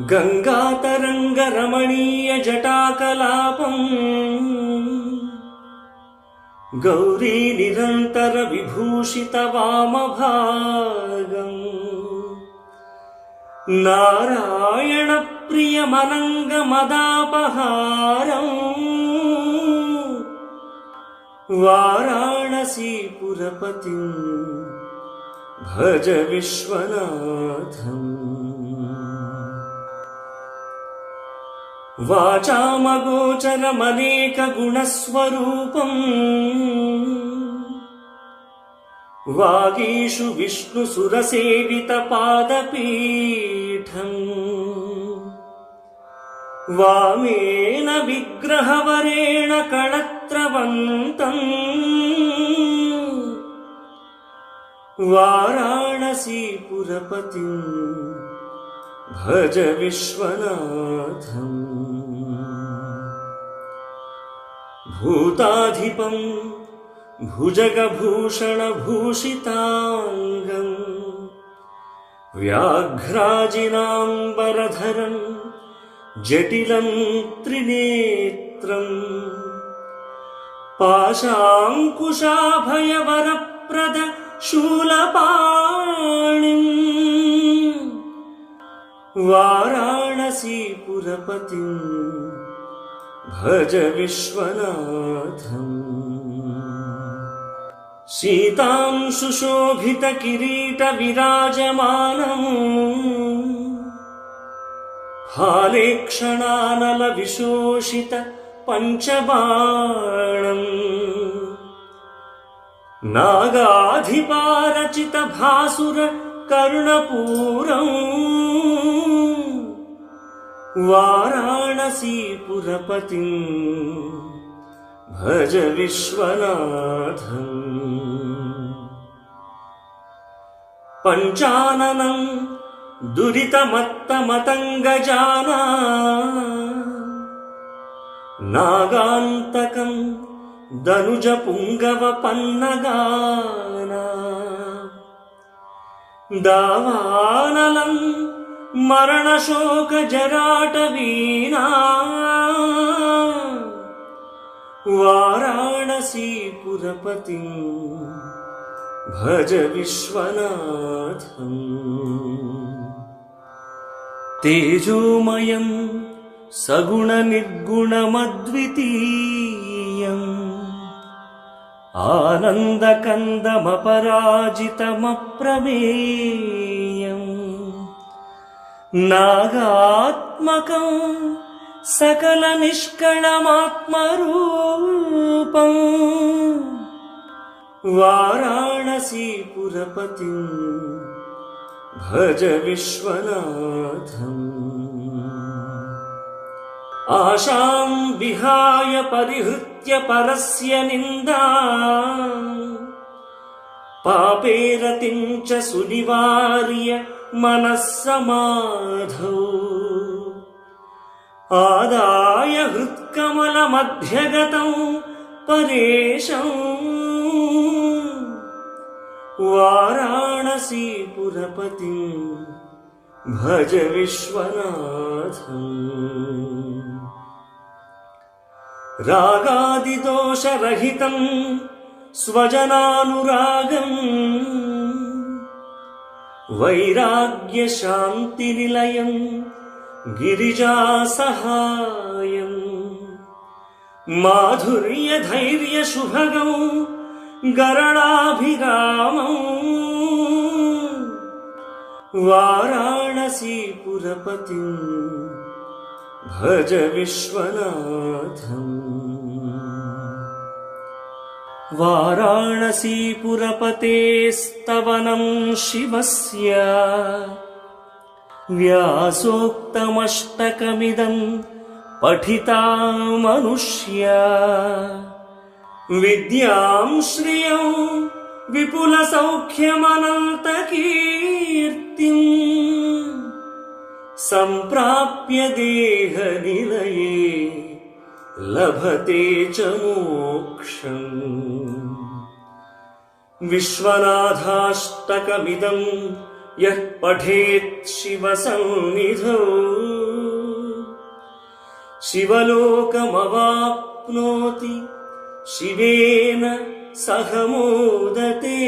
गङ्गातरङ्गरमणीयजटाकलापम्। गौरी निरन्तरविभूषितवामभागम्। नारायणप्रियमनङ्गमदापहारम्। वाराणसीपुरपतिम् भज विश्वनाथम् वाचामगोचरमनेकगुणस्वरूपम् वागीषु विष्णुसुरसेवितपादपीठम् वामेन विग्रहवरेण कणत्रवन्तम् वाराणसीपुरपतिम् भज विश्वनाथम्। भूताधिपम् भुजगभूषणभूषिताङ्गम्। व्याघ्राजिनाम्बरधरम् जटिलम् त्रिनेत्रम्। पाशाङ्कुशाभयवरप्रद शूलपाणिम् वाराणसीपुरपतिम् भज विश्वनाथम्। सीतां सुशोभितकिरीटविराजमानम् फालेक्षणानलविशोषित पञ्चबाणम्। नागाधिपारचितभासुर कर्णपूरम् वाराणसीपुरपतिम् भज विश्वनाथम् पञ्चाननम् दुरितमत्तमतङ्गजाना नागान्तकम् दनुजपुङ्गवपन्नगाना दावानलम् मरणशोकजराटवीना वाराणसीपुरपतिम् भज विश्वनाथम्। तेजोमयम् सगुणनिर्गुणमद्वितीयम्। आनन्दकन्दमपराजितमप्रमेयम् నాగాత్మకం సకల నిష్కళమాత్మరూపం. వారాణసీపురపతి భజ విశ్వనాథం. ఆశాం విహాయ పరిహృత్య పరస్య నిందా. పాపేరతిం చ సునివార్య मनः समाधौ आदाय हृत्कमलमध्यगतम् परेशम् वाराणसीपुरपतिम् भज विश्वनाथम्। रागादिदोषरहितम् स्वजनानुरागम् वैराग्यशान्तिनिलयम् गिरिजासहायम् माधुर्यधैर्यशुभगौ गरणाभिरामम् वाराणसीपुरपतिम् भज विश्वनाथम् वाराणसीपुरपतेस्तवनम् शिवस्य व्यासोक्तमष्टकमिदम् पठिता मनुष्य विद्याम् श्रियम् विपुलसौख्यमनन्तकीर्तिम् सम्प्राप्य देहनिलये लभते च मोक्षम् विश्वनाथाष्टकमिदम् यः पठेत् शिवसन्निधौ शिवलोकमवाप्नोति शिवेन सह मोदते